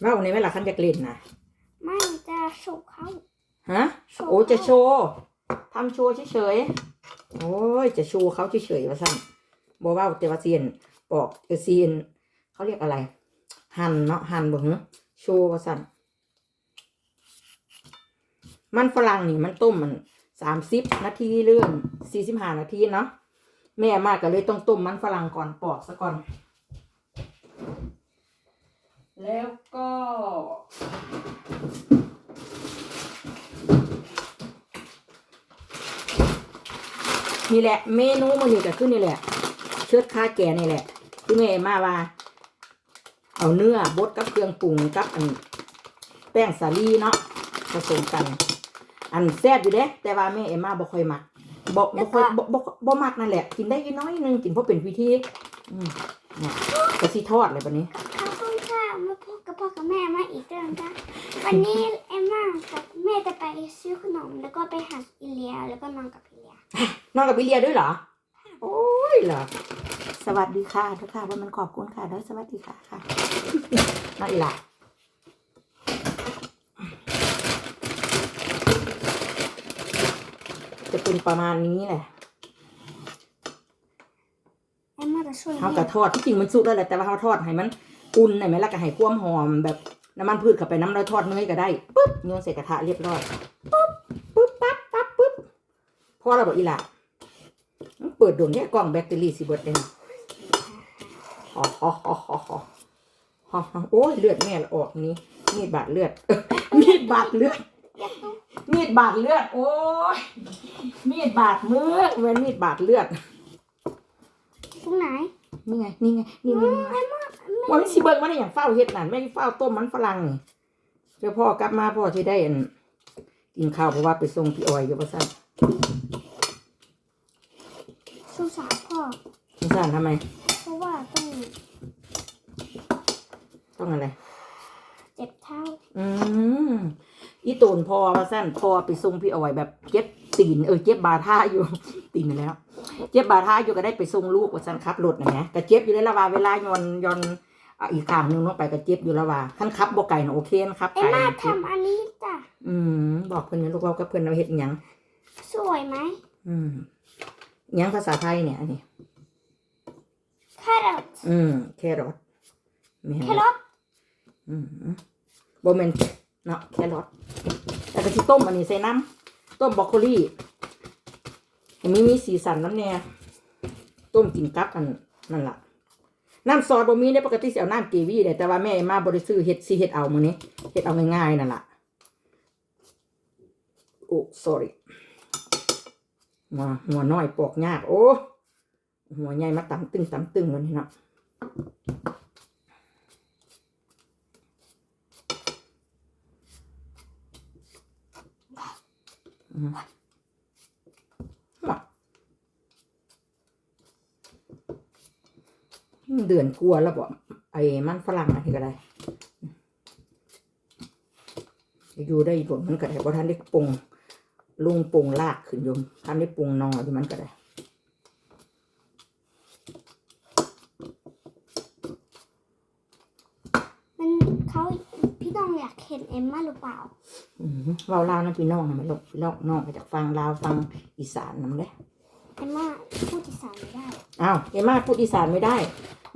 เว่าในเวลาคันจะเล่นนะไม่จะโชว์เขาฮะโชว์โอ้จะโชว์ทำโชว์เฉยๆโอ้ยจะโชว์เขาเฉยๆว่าสั่นบอกว่าแต่ว่าเซียนปอกเออเซียนเขาเรียกอะไร หั่นเนาะหั่นบ่เหรอโชว์ว่าสั่นมันฝรั่งนี่มันต้มมันสามสิบนาทีเรื่องสี่สิบห้านาทีเนาะแม่มากก็เลยต้องต้มมันฝรั่งก่อนปอกซะก่อน แล้วก็ นี่แหละ เมนูมันนี่ก็คือนี่แหละ เชิดข้าแก่นี่แหละ ที่แม่มาว่า เอาเนื้อบดกับเครื่องปรุงกับอันแป้งสาลีเนาะผสมกัน อันแซ่บอยู่เด้แต่ว่าแม่เอ็มมาบ่ค่อยมักบ่บ่ค่อยบ่บ่บ่มักนั่นแหละ กินได้อีน้อยนึงกินเพราะเป็นวิธีอืมเนี่ยกะสิทอดเลยบัดนี้ ขอบคุณค่ะมา พบกับพ่อกับแม่มาอีกแล้วนะคะวันนี้เอ็มม่ากับแม่จะไปซื้อขนมแล้วก็ไปหาอิเลียแล้วก็นอนกับอิเลียนอนกับพี่เลียด้วยเหรอ โอ้ยเหรอ สวัสดีค่ะทุกค่ะว่ามันขอบคุณค่ะ แล้วสวัสดีค่ะค่ะมาอีกละจะเป็นประมาณนี้แหละเอ็มม่าจะช่วยเขาแม่กระทอดที่จริงมันสุกแล้วแหละแต่ว่าเขาทอดให้มัน อุ่นหน่อยไหมล่ะก็ให้ความหอมแบบน้ำมันพืชเข้าไปน้ำเราทอดเนยก็ได้ปุ๊บโยนใส่กระทะเรียบร้อยปุ๊บปุ๊บปั๊บปั๊บปุ๊บพอเราบอกอีหละมันเปิดโดนแค่กล่องแบตเตอรี่สิเบิดเลยนะอ๋ออ๋ออ๋ออ๋ออ๋ออ๋อโอ้ยเลือดแม่ละออกนี้มีดบาดเลือดมีดบาดเลือด มีดบาดเลือด โอ้ยมีดบาดมือเว้นมีดบาดเลือดตรงไหนนี่ไงนี่ไงนี่ไงนี่ไง ว่ามันสิเบิ่งมันได้อย่างเฝ้าเฮ็ดนั่นแม่งเฝ้าต้มมันฝรั่งนี่เดี๋ยวพ่อกลับมาพ่อจะได้อันกินข้าวเพราะว่าไปส่งพี่ออยอยู่ว่าซั่นสงสารพ่อสงสารทำไม เพราะว่าต้องต้องอะไร เจ็บเท้าอืมอีตูนพอว่าซั่นพอไปส่งพี่ออยแบบเจ็บตีนเออเจ็บบาท่าอยู่ ตีนนั่นแหล้ว เจ็บบาท่าอยู่ก็ได้ไปส่งลูกว่าซั่นขับรถนะแหมก็เจ็บอยู่ในละว่าเวลายอนยอน อะอีกข้างหนึงลงไปก็เจ็บอยู่ละว่าคันขับบ่ไก่นะโอเคนะครับเอ็มไก่ม่าเจ็บทำอันนี้จ้ะ อืมบอกเพิ่นนะลูกเรากับเพิ่นเราเฮ็ดอิหยังสวยไหมอืมอิหยังภาษาไทยเนี่ยอันนี้ แครอทอืมแครอทแม่นแครอทอืมบ่แม่นเนาะแครอทแล้วก็สิต้มอันนี้ใส่น้ำต้มบรอกโคลีให้มีมีสีสันน้ำแน่ต้มกินกับอันนั่นล่ะ น้ำซอสบ่มีได้ปกติเสิเอาน้ำเกวี่ได้แต่ว่าแม่มาบ่ได้ซื้อเฮ็ดสิเฮ็ดเอามือนี้เฮ็ดเอาง่ายๆนั่นละโอ้ sorry หัวหัวน้อยปอกยากโอ้หัวใหญ่มาตำตึงตำตึงวันนี้เนาะอืมว่ะ เดือนกลัวแล้วบอกไอ้มันฝรั่งอะไรก็ได้อยู่ได้ผลมันก็ได้เพราะท่านได้ปรุงลุงปรุงลากขึ้นอยมท่านได้ปรุงนอที่มันก็ได้มันเขาพี่ต้องอยากเห็นเอ็มม่าหรือเปล่าอืมเว่าลาวน้ำพี่น้องนะมันลกพี่น้องน้องมาจากฟังลาวฟังอีสานนำเด้เอ็มม่าพูดอีสานไม่ได้อ้าวเอมาพูดอีสานไม่ได้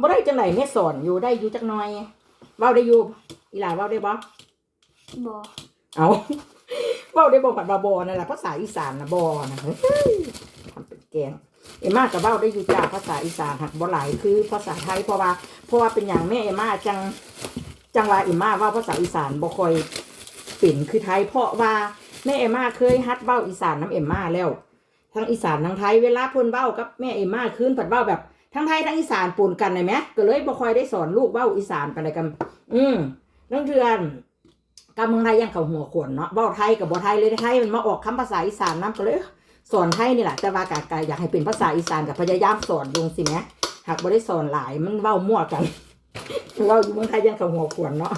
บ่ได้จังไหนแม่สอนอยู่ได้อยู่จักหน่อยเว้าได้อยู่อีหลาเว้าได้บ่บอเอาเว้าได้บ่ผัดบาบอนั่นแหละภาษาอีสานนะบอนะเฮ้ยทำเป็นแกงเอมากับเว้าได้อยู่จ้าภาษาอีสานหักบ่หลายคือภาษาไทยเพราะว่าเพราะว่าเป็นอย่างแม่เอมาจังจังว่าเอมาเว้าภาษาอีสานบ่ค่อยเป็นคือไทย เพราะว่าแม่เอมาเคยฮัดเว้าอีสานน้ำเอมาแล้วทั้งอีสานทั้งไทยเวลาเพิ่นเว้ากับแม่เอมมาคืนผัดเว้าแบบ ทั้งไทยทั้งอีสานปนกันเลยไหมก็เลยบ่ค่อยได้สอนลูกว้าอีสานไปเลยกัน อืมนั่นเดือนกับเมืองไทยยังเขาหัวขวนเนาะเว้าไทยกับบ่ไทยเลยไทยมันมาออกคำภาษาอีสานนํก็เลยสอนไทยนี่แหละแต่ว่ากากอยากให้เป็นภาษาอีสานกับพยายามสอนลงสิแหมหากบ่ได้สอนหลายมันเว้ามั่วกันเว้าอยู่เมืองไทยยังเขาหัวขวนเนาะ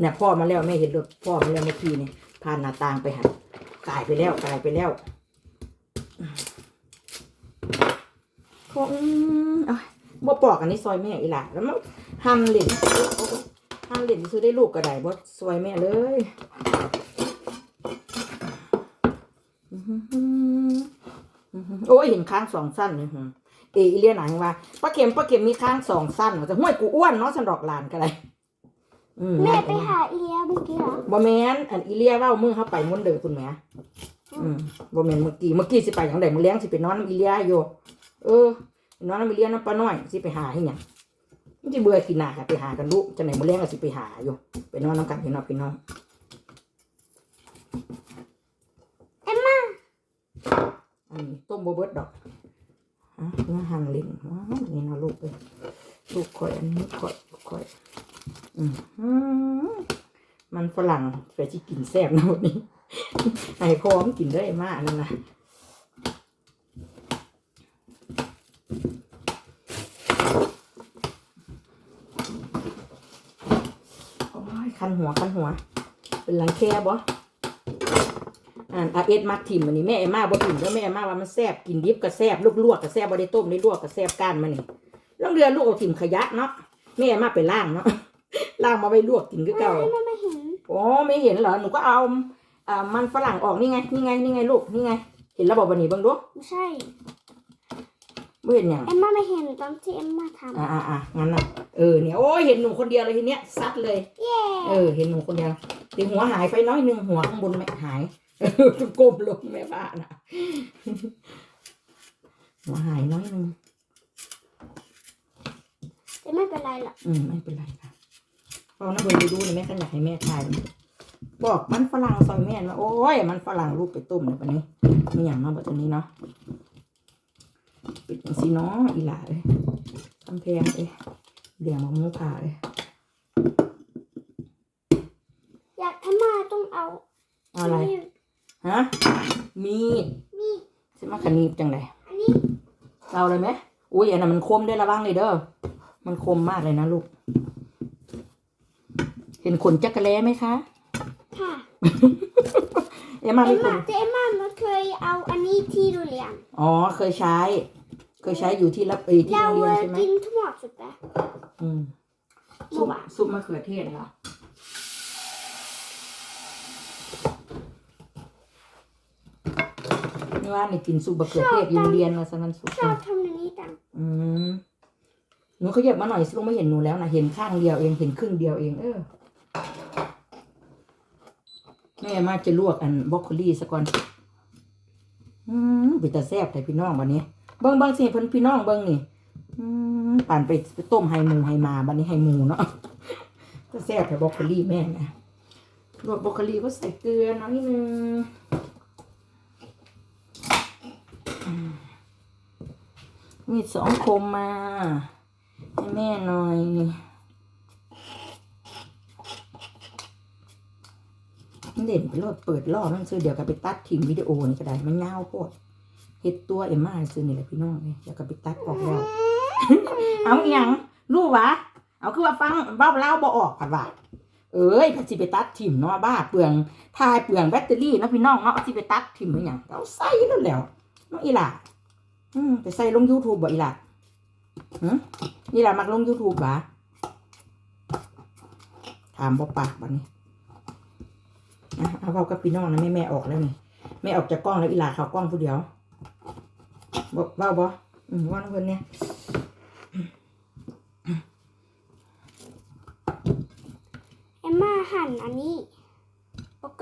เนี่ยพ่อมาแล้วแม่เห็นรถพ่อมาแล้วเมื่อกี้นี่ผ่านหน้าต่างไปหันกลายไปแล้วกลายไปแล้ว คงเอ้ยบ่ปอกอันนี้ซอยแม่อีหล่ะแล้วมันหั่นเหล็กห้ามเล่นซื้อได้ลูกก็ได้บ่สวยแม่เลยอื้อหืออื้อหือโอ้ยเห็นค้างสองสั้นเลยหือเออีเลียนหนังว่าป้าเข็มป้าเข็มมีค้างสองสั้นว่าจะห้วยกูอ้วนเนาะฉันดอกหลานก็ได้อืแม่ไปหาอีเลียเมื่อกี้เหรอบ่แม่นอันอีเลียเว้ามือเข้าไปมุนเด้อคุณแหม่อืมบ่แม่นเมื่อกี้เมื่อกี้สิไปหยังไดมื้อเลี้ยงสิไปนอนน้ำอีเลียอยู่ เออไปนอนน้ำอีเลียน้ำป้าน้อยสิไปหาอีหยังมันสิเบื่อขี้หน้าค่ะไปหากันลูกจังไดมื้อเลี้ยงก็สิไปหาอยู่ไปนอนน้ำกันพี่น้องพี่น้องเอ็มม่าอันนี้ต้มโบเบิดดอกฮะเนื้อหางลิงว้าวนี่เนาะลูกเลยลูกข่อยอันนี้ข่อยลูกข่อยอืมอืมมันฝรั่งไปที่กินแซ่บนะวันนี้ไอ้พร้อมกินได้มากนั่นนะโอ้ย คันหัวคันหัว เป็นหลังแค่บ่อ่านอาเอ็ดมักถิ่มอันนี้แม่เอม่าบ่ถิ่มแล้วแม่เอม่าว่ามันแซ่บกินดิบก็แซ่บลวกลวกก็แซ่บบ่ได้ต้มได้ลวกก็แซ่บก้านมันนี่ลองเรือลูกเอาถิ่มขยะเนาะแม่เอม่าไปล่างเนาะล่างมาไว้ลวกกินคือเก่าเอ็มม่าไม่เห็นอ๋อไม่เห็นเหรอหนูก็เอาอ่ามันฝรั่งออกนี่ไงนี่ไงนี่ไงลูกนี่ไง เห็นแล้วบอกวันนี้เบ้างดูไม่ใช่ ไม่เห็นอย่างเอ็มม่าไม่เห็นตอนที่เอ็มม่าทำอ่าอ่าอ่างั้นน่ะเออเนี่ยโอ้ยเห็นหนูคนเดียวเลยทีเนี้ยซัดเลยเย้เออเห็นหนูคนเดียวแต่หัวหายไปน้อยหนึงหัวข้างบนไม่หายเออต้องก้มลงแม่บ้านอะหัวหายน้อยหนึงแต่ไม่เป็นไรหรอกอืมไม่เป็นไรค่ะพอน้าเบอร์ไปดูนี่แม่ก็อยากให้แม่ทายบอกมันฝรั่งซอยแม่นะโอ้ยมันฝรั่งลูกไปต้มเลยวันนี้มีอย่างมาแบบนี้เนาะ ปิดอย่างสีเนาะอีหล่าเลยกำแพงเลยเดี่ยงมะม่วงผ่าเลยอยากเอ็มม่าต้องเอาเอาอะไร มีดฮะ มีดมีดใช่ไหมขนีบจังไดอันนี้เอาเลยไหมอุ้ยอันนั้นมันคมด้วยระวังเลยเด้อ มันคมมากเลยนะลูก เห็นขนจักรแล้ไหมคะ ค่ะ เอ็มมาเอ็ไม่มขม่านแต่เอ็มม่ามันเคยเอาอันนี้ที่โรงเรียนอ๋อเคยใช้ เคยใช้อยู่ที่รับเอยที่เราโรงเรียนใช่ไหมกินทั้งหมดสุดแล้วอืมเมื่ซุอปวานซุปมะเขือเทศเหรอนี่ว่านี่กินซุปมะเขือเทศอยู่โรงเรียนมาสักนั้นซุปชอบทำอันนี้จังอืมหนูขยับมาหน่อยสิลูกไม่เห็นหนูแล้วนะเห็นข้างเดียวเองเห็นครึ่งเดียวเอง เออ แม่มาจะลวกอันบรอกโคลีสักก่อน อืมไปตาแซ่บแต่พี่น้องวันนี้ เบิ้งเบิ้งสิเพิ่นพี่น้องเบิ้งนี่ อืมป่านไปต้มไฮมูไฮมาบันนี้ไฮมูเนาะก็แซ่บแต่บรอกโคลีแม่นะลวกบรอกโคลีก็ใส่เกลือน้อยนึงมีสองคมมาให้แม่หน่อย มัน เด่นไปโลดเปิดล่อมันซื้อเดี๋ยวก็ไปตัดทิ้งวิดีโอนี่ก็ได้มันยาวโพดเฮ็ดตัวเอ็มมาซื้อนี่แหละพี่น้องนี่เดี๋ยวก็ไปตัดออกแล้วเอาอย่างรู้วะเอาคือว่าฟังเบ้าเล่าบ่ออกผัดว่าเอ้ยพัดสิไปตัดถิ่มเนาะบ้าเปลืองทายเปลืองแบตเตอรี่เนาะพี่น้องเนาะสิไปตัดถิ่มอย่างเอาใส่แล้วแล้วเนาะอีหล่ะอืมไปใส่ลง YouTube บ่อีหล่ะหืมอีหล่ะมักลง YouTube บ่ถามบ่ปากบัดนี้ นะเอาเข้ากับพี่น้องนะแม่แม่ออกแล้วนี่แม่ออกจากกล้องแล้วอีหลาเขากล้องผู้เดียวบอกว่าบอว่าน้องคนเนี่ยเอ็มม่าหั่นอันนี้บรอกโ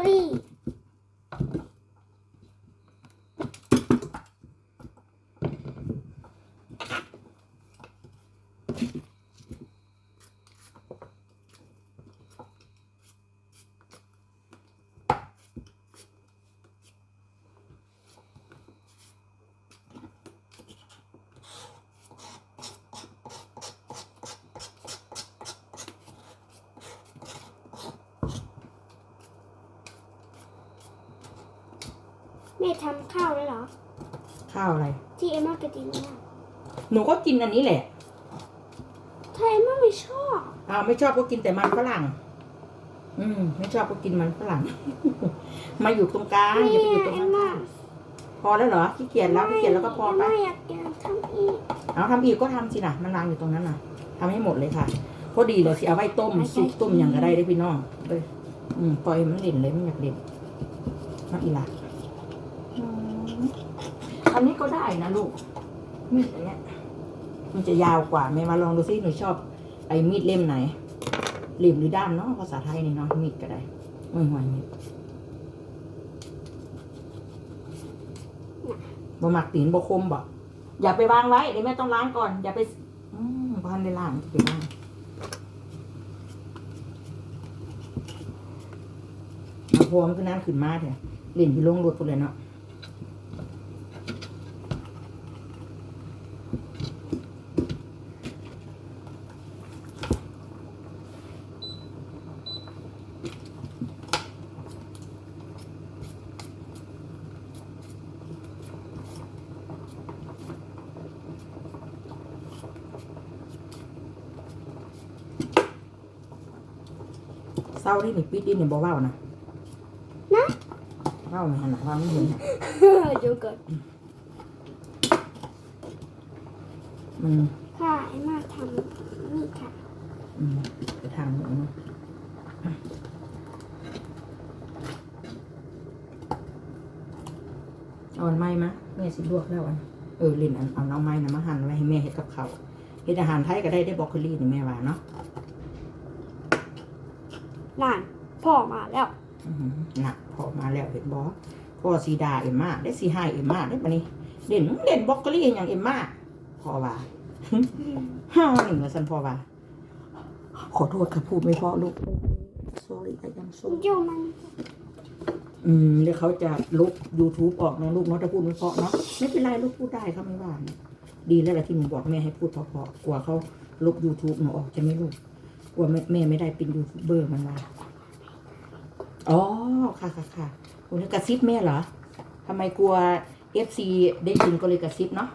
ม่ทำข้าวแล้วเหรอ ข้าวอะไร ที่เอ็มม่าไปกินเนี่ยหนูก็กินอันนี้แหละ ถ้าเอ็มม่าไม่ชอบอ้าวไม่ชอบก็กินแต่มันฝรั่ง อืม ไม่ชอบก็กินมันฝรั่ง มาอยู่ตรงกลางอย่าไปอยู่ตรงเอ็นั้มนม่าพอแล้วเหรอขี้เกียจแล้วขี้เกียจแล้วก็พอไปเอ็มม่าอยากกินทำอีกเอาทำอีกก็ทำสินะมันวางอยู่ตรงนั้นน่ะทำให้หมดเลยค่ะพอดีเลยสิเอาไว้ต้มซุปต้มหยังก็ได้ได้อพี่น้องเอ้ยอืมปล่อยมันเล่นเลยมันอยากเล่นมาอีหละอืม อันนี้ก็ได้นะลูก มีดอันเนี้ย มันจะยาวกว่าแม่มาลองดูซิหนูชอบไอ้มีดเล่มไหนเหลี่ยมหรือด้ามเนาะภาษาไทยนี่เนาะมีดก็ได้ไม่ห่วยมีดบ่มักตีนบ่คมบ่อย่าไปวางไว้เดี๋ยวแม่ต้องล้างก่อน อย่าไปอืมบ้านล้างจะไปล้างเอาพวมันก็น้ำขึ้นมาเถอะเล่นอยู่ลงรถพุ่นเลยเนาะ เศร้าที่นี่ปิดดินนี่บ่เว้านะนะเว้าไม่หันหลังเว้าไม่เห็นเดี๋ยวก่อนมันค่ะเอ็มมาทำนี่ค่ะอืมไปทางนู้นเอาอันไม้มะแม่สิลวกแล้วอันเออลินอันเอาน้องไม้นะมาหั่นไว้ให้แม่เฮ็ดกับเขาวเฮ็ดอาหารไทยก็ได้ได้บรอกโคลีนี่แม่ว่าเนาะ นานพ่อมาแล้วอื้อหือหนักพอมาแล้วเห็นบ่พ่อสีดาเอ็มมาได้สีให้เอ็มมาได้ปะนี่เล่นเล่นบรอกโคลีอย่างเอ็มมาพอว่าห้าหนึ่งสันพอว่าขอโทษค่ะพูดไม่เพราะลูก sorry I am sorry อยู่มันอืมเดี๋ยวเขาจะลบ YouTube ออกนะลูกเนาะถ้าพูดไม่เพราะเนาะไม่เป็นไรลูกพูดได้เขาไม่ว่านะดีแล้วแหละที่หนูบอกแม่ให้พูดเพราะๆกลัวเขาลบ YouTube หนูออกจะไม่ลูก กลัวแม่แม่ไม่ได้เป็นยูทูบเบอร์มันว่าอ๋อ ค่ะค่ะค่ะคุณกระซิบแม่เหรอทำไมกลัว FC ได้ยินก็เลยกระซิบเนาะ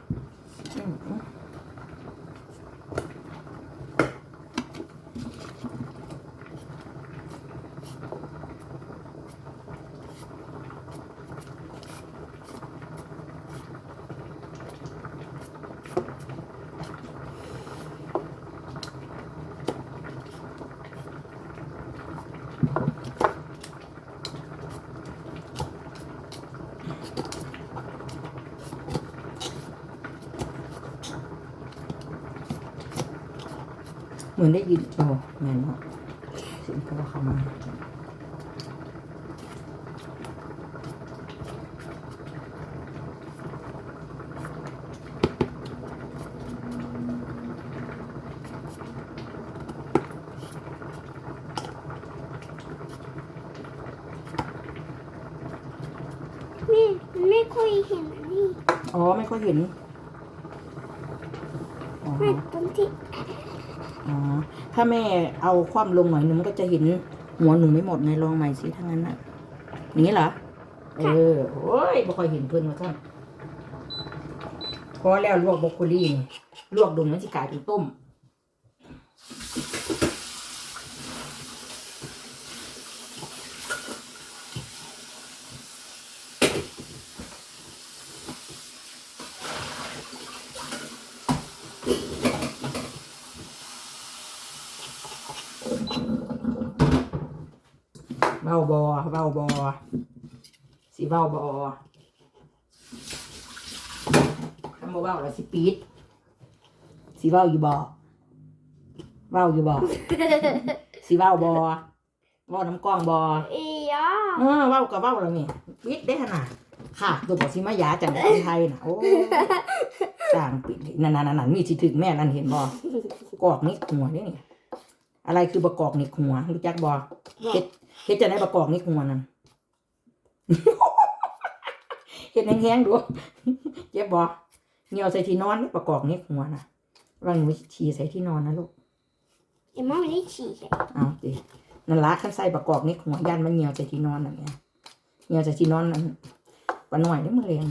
เหมือนได้ยินโอ้แม่นเนาะเสิ่งที่ว่าเขามาแม่ไม่ค่อยเห็นอันนี้อ๋อ ไม่ค่อยเห็น อ๋อ แม่ตรงที่ อ๋อ ถ้า แม่เอาความลงหน่อยนึงมันก็จะเห็นหัวหนูไม่หมดไงลองใหม่สิถ้างั้นน่ะอย่างนี้เหรอ เออโอ้ยบ่ค่อยเห็นเพื่อนมาท่านพอแล้วลวกบรอกโคลีนี่ลวกดงมันสิกลายเป็นต้ม เบ้าบอเบ้าบอสิเบ้าบอถ้าบ่เบ้าแล้วสิปีดสิเบ้าอยู่บอเบ้าอยู่บอสิเบ้าบอเบ้าน้ำกล้องบออีอ๋อเออเบ้ากับเบ้าแล้วนี่ปิดได้ขนาดค่ะตัวบอกสิมายาจังคนไทยนะโอ้จ้างปิดนั่นนั่นนั่นมีสิถึงแม่นั่นเห็นบอกอกนิกหัวนี่นี่อะไรคือประกอบนิกหัวรู้จักบอเฮ็ด เฮ็ดจะได้ประกอบนิกหัวนั่นเฮ็ดแห้งๆดูเจ็บบอเหนียวใส่ที่นอนนี่ประกอบนิกหัวนะวางหนูฉี่ใส่ที่นอนนะลูกเอ็มมาไม่ได้ฉี่เลยเอาดินั่นละขั้นใส่ประกอบนิกหัวยันมันเหนียวใส่ที่นอนนั่นเนี่ยเหนียวใส่ที่นอนนั่นปะหน่อยได้มือเรียน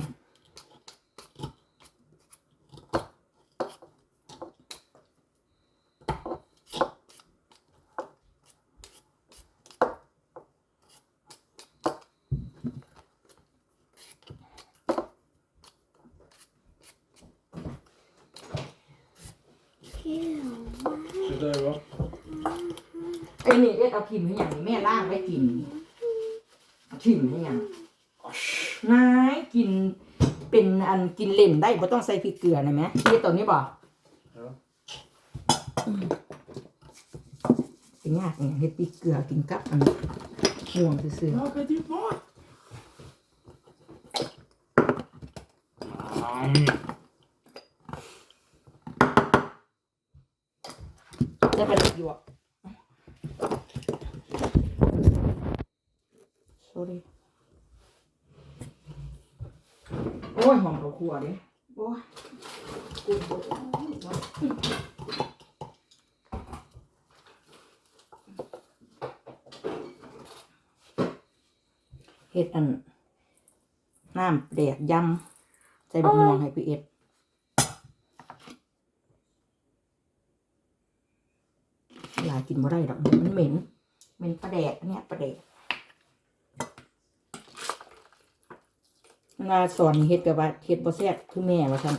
เที่ยว Det där va? นี่เอ็ดเอาพิมพ์ให้อย่างนี้แม่ล่างไว้กินเอาพิมพ์ให้อย่างนาย กินเป็นอันกินเล่นได้บ่ต้องใส่พริกเกลือนะแม่เฮ็ดตัวนี้บ่ Ja. เป็นยากเนี่ยเฮ็ดพริกเกลือกินกับอันม่วงซื่อ Ja, men det var... ๆจะไปเลยอยู่อะ sorry โอ้ยหอมข้าวคั่วด้โอ้ยกูบ่ได้เฮ็ดอัน น้ำแดดยำใส่บักม่วงให้พี่เอ็ดเวลากินบ่ได้ดอกมันเหม็นเหม็นปลาแดดเนี้ยปลาแดด เวลาสอนเฮ็ดกับว่าเฮ็ดบ่แซ่บคือแม่ว่าซั่น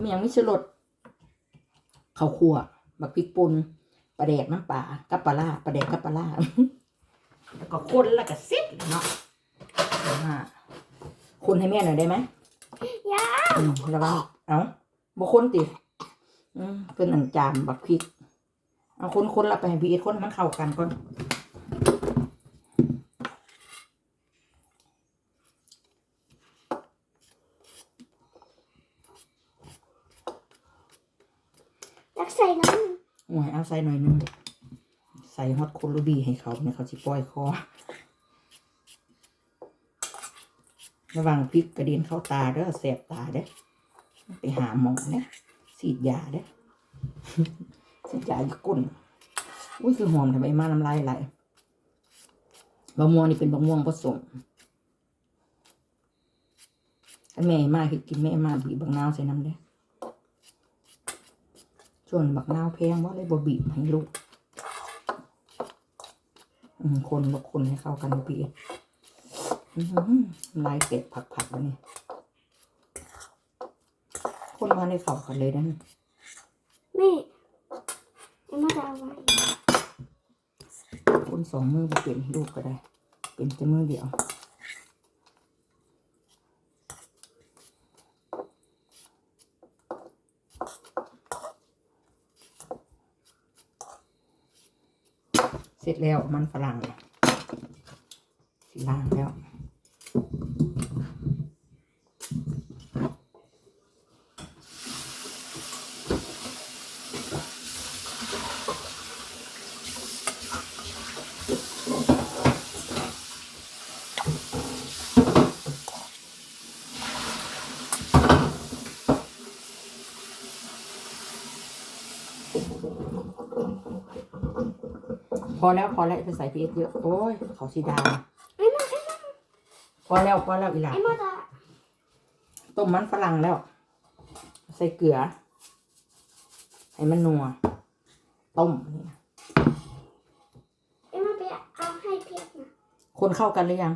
แม่ยังมีสลดข้าวคั่วบักพริกป่นปลาแดดน้ำปลากับปลาร้าปลาแดดกับปลาร้าแล้วก็คนแล้วก็เสร็จแล้วเนาะเอามาคนให้แม่หน่อยได้ไหมยาอืมระวังเอาบ่คนติอืมเป็นอันจามบักพริก เอาคนคนละไปให้พี่เอ็ดคนให้มันเข้ากันก่อนักใส่น้โอ้ยเอาใส่หน่อยหนึงใส่ฮอตโคลูบีให้เขาเนี่ยเขาสิปล่อยคอ ระวังพริกกระเด็นเข้าตาเด้อแสบตาเด้อไปหาหมอเนี่ยฉีดยาเด้อฉีดยาอยู่ก้นอุ้ยคือหอมทำไมมาน้ำลายไหลบะม่วงนี่เป็นบะม่วงผสมอันแม่มาเห็ดกินแม่มาบีบบักนาวใส่น้ำเด้อ ส่วนบักนาวแพงว่าเลยบ่บีบให้ลูกอืมคนบกคนให้เข้ากันนะพี่อื้อหือลายเป็ดผักๆแล้วนี่คนมาในเขากันเลยนะำแม่เอ็มมาจะเอาไว้คนสองมือบ่เป็นลูกก็ได้ เป็นแต่มือเดียว เสร็จแล้วมันฝรั่งสีล่างแล้ว อแล้วพอแล้วไปใส่พีเอสเยอะ โอ้ยเขาสีดาเอ็มมาเอ็มมาพอแล้วพอแล้วอีหลาเอ็มมาจะต้มมันฝรั่งแล้ว ใส่เกลือ ให้มันนัว ต้มนี่นะเอ็มมาไปเอาให้เพียกนะคนเข้ากันหรือยัง